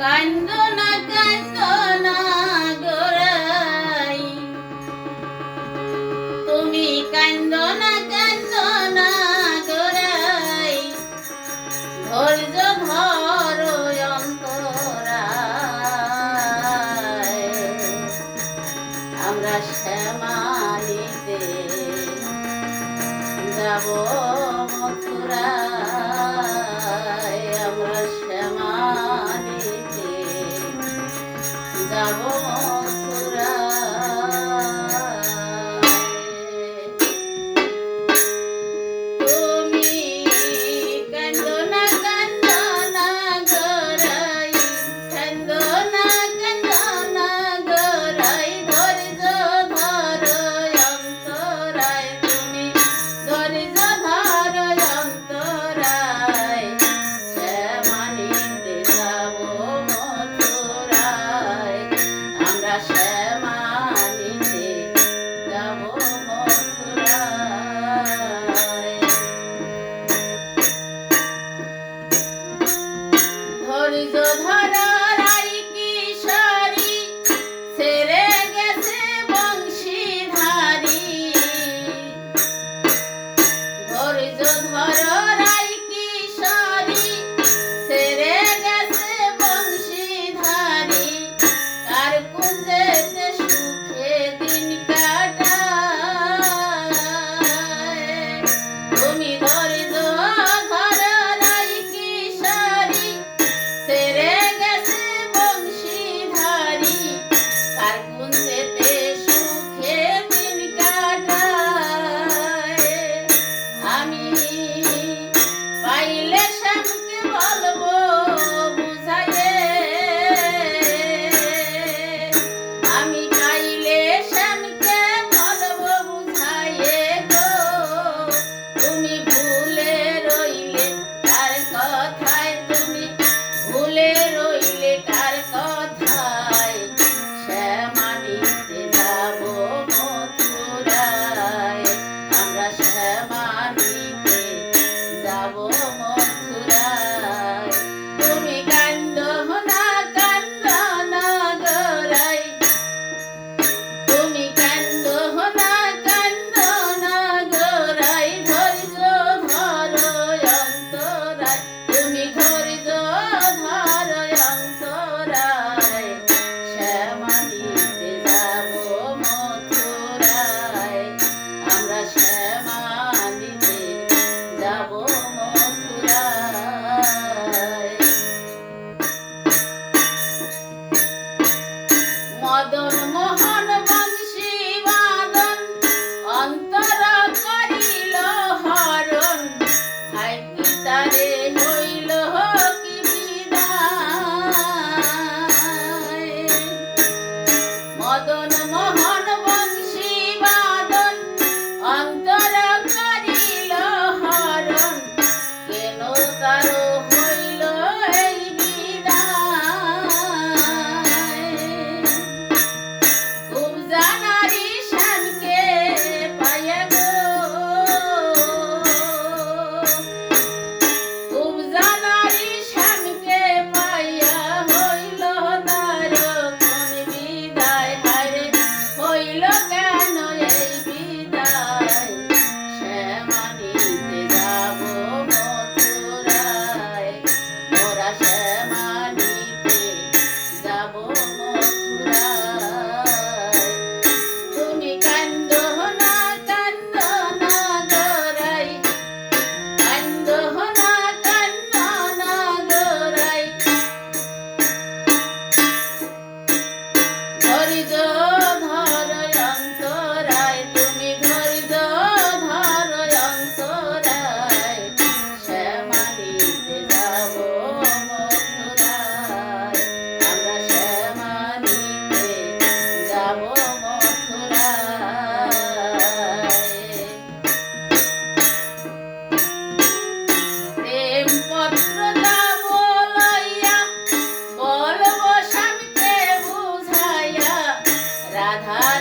কান্দনা কান্দনা গোরাই তুমি কান্দনা কান্দনা গোরাই ধৈর্য ধরো অন্তরায়। আমরা শ্যামালিতে যাব মথুরায়। Tá sabor. that is. Radha